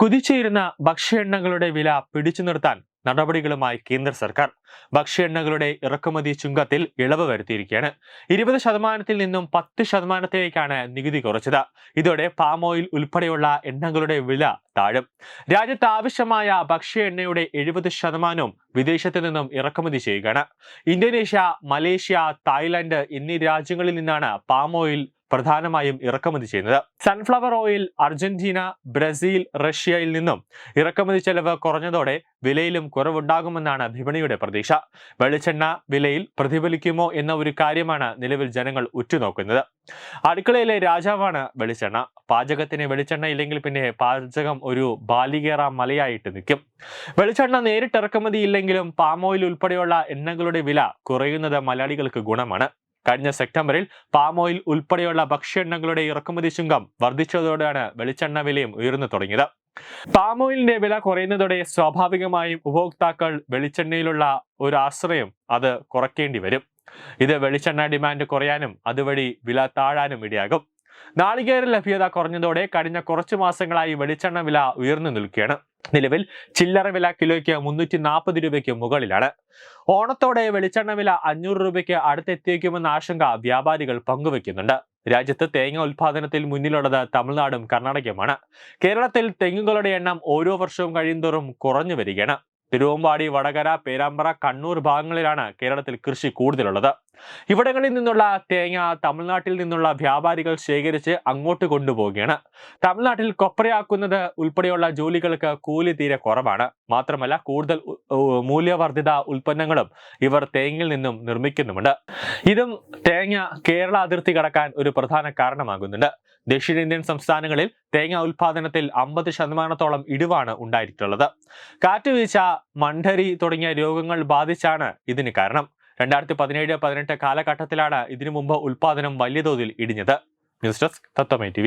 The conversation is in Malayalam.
കുതിച്ചുയരുന്ന ഭക്ഷ്യ എണ്ണകളുടെ വില പിടിച്ചു നിർത്താൻ നടപടികളുമായി കേന്ദ്ര സർക്കാർ. ഭക്ഷ്യ എണ്ണകളുടെ ഇറക്കുമതി ചുങ്കത്തിൽ ഇളവ് വരുത്തിയിരിക്കുകയാണ്. ഇരുപത് ശതമാനത്തിൽ നിന്നും പത്ത് ശതമാനത്തിലേക്കാണ് നികുതി കുറച്ചത്. ഇതോടെ പാം ഓയിൽ ഉൾപ്പെടെയുള്ള എണ്ണകളുടെ വില താഴും. രാജ്യത്ത് ആവശ്യമായ ഭക്ഷ്യ എണ്ണയുടെ എഴുപത് ശതമാനവും വിദേശത്ത് നിന്നും ഇറക്കുമതി ചെയ്യുകയാണ്. ഇന്തോനേഷ്യ മലേഷ്യ തായ്ലാന്റ് എന്നീ രാജ്യങ്ങളിൽ നിന്നാണ് പാം ഓയിൽ പ്രധാനമായും ഇറക്കുമതി ചെയ്യുന്നത്. സൺഫ്ലവർ ഓയിൽ അർജന്റീന ബ്രസീൽ റഷ്യയിൽ നിന്നും ഇറക്കുമതി ചെലവ് കുറഞ്ഞതോടെ വിലയിലും കുറവുണ്ടാകുമെന്നാണ് വിപണിയുടെ പ്രതീക്ഷ. വെളിച്ചെണ്ണ വിലയിൽ പ്രതിഫലിക്കുമോ എന്ന ഒരു കാര്യമാണ് നിലവിൽ ജനങ്ങൾ ഉറ്റുനോക്കുന്നത്. അടുക്കളയിലെ രാജാവാണ് വെളിച്ചെണ്ണ. പാചകത്തിന് വെളിച്ചെണ്ണ ഇല്ലെങ്കിൽ പിന്നെ പാചകം ഒരു ബാലികേറ മലയായിട്ട് നിൽക്കും. വെളിച്ചെണ്ണ നേരിട്ട് ഇറക്കുമതി ഇല്ലെങ്കിലും പാമോയിൽ ഉൾപ്പെടെയുള്ള എണ്ണകളുടെ വില കുറയുന്നത് മലയാളികൾക്ക് ഗുണമാണ്. കഴിഞ്ഞ സെപ്റ്റംബറിൽ പാം ഓയിൽ ഉൾപ്പെടെയുള്ള ഭക്ഷ്യ എണ്ണകളുടെ ഇറക്കുമതി ശുങ്കം വർദ്ധിച്ചതോടെയാണ് വെളിച്ചെണ്ണ വിലയും ഉയർന്നു തുടങ്ങിയത്. പാം ഓയിലിന്റെ വില കുറയുന്നതോടെ സ്വാഭാവികമായും ഉപഭോക്താക്കൾ വെളിച്ചെണ്ണയിലുള്ള ഒരു ആശ്രയം അത് കുറയ്ക്കേണ്ടി വരും. ഇത് വെളിച്ചെണ്ണ ഡിമാൻഡ് കുറയാനും അതുവഴി വില താഴാനും ഇടയാകും. നാളികേര ലഭ്യത കുറഞ്ഞതോടെ കഴിഞ്ഞ കുറച്ചു മാസങ്ങളായി വെളിച്ചെണ്ണ വില ഉയർന്നു നിൽക്കുകയാണ്. നിലവിൽ ചില്ലറ വില കിലോയ്ക്ക് മുന്നൂറ്റി നാൽപ്പത് രൂപയ്ക്ക് മുകളിലാണ്. ഓണത്തോടെ വെളിച്ചെണ്ണ വില അഞ്ഞൂറ് രൂപയ്ക്ക് അടുത്തെത്തിയേക്കുമെന്ന ആശങ്ക വ്യാപാരികൾ പങ്കുവെക്കുന്നുണ്ട്. രാജ്യത്ത് തേങ്ങ ഉൽപാദനത്തിൽ മുന്നിലുള്ളത് തമിഴ്നാടും കർണാടകയുമാണ്. കേരളത്തിൽ തെങ്ങുകളുടെ എണ്ണം ഓരോ വർഷവും കഴിയുന്തോറും കുറഞ്ഞു വരികയാണ്. തിരുവമ്പാടി വടകര പേരാമ്പ്ര കണ്ണൂർ ഭാഗങ്ങളിലാണ് കേരളത്തിൽ കൃഷി കൂടുതലുള്ളത്. ഇവിടങ്ങളിൽ നിന്നുള്ള തേങ്ങ തമിഴ്നാട്ടിൽ നിന്നുള്ള വ്യാപാരികൾ ശേഖരിച്ച് അങ്ങോട്ട് കൊണ്ടുപോവുകയാണ്. തമിഴ്നാട്ടിൽ കൊപ്രയാക്കുന്നത് ഉൾപ്പെടെയുള്ള ജോലികൾക്ക് കൂലി തീരെ കുറവാണ്. മാത്രമല്ല കൂടുതൽ മൂല്യവർദ്ധിത ഉൽപ്പന്നങ്ങളും ഇവർ തേങ്ങയിൽ നിന്നും നിർമ്മിക്കുന്നുമുണ്ട്. ഇതും തേങ്ങ കേരള അതിർത്തി കടക്കാൻ ഒരു പ്രധാന കാരണമാകുന്നുണ്ട്. ദക്ഷിണേന്ത്യൻ സംസ്ഥാനങ്ങളിൽ തേങ്ങ ഉൽപാദനത്തിൽ അമ്പത് ശതമാനത്തോളം ഇടിവാണ് ഉണ്ടായിട്ടുള്ളത്. കാറ്റുവീഴ്ച മണ്ഡരി തുടങ്ങിയ രോഗങ്ങൾ ബാധിച്ചാണ് ഇതിന് കാരണം. രണ്ടായിരത്തി പതിനേഴ് പതിനെട്ട് കാലഘട്ടത്തിലാണ് ഇതിനു മുമ്പ് ഉൽപാദനം വലിയ തോതിൽ ഇടിഞ്ഞത്. ന്യൂസ് ഡെസ്ക് തത്വമേ ടി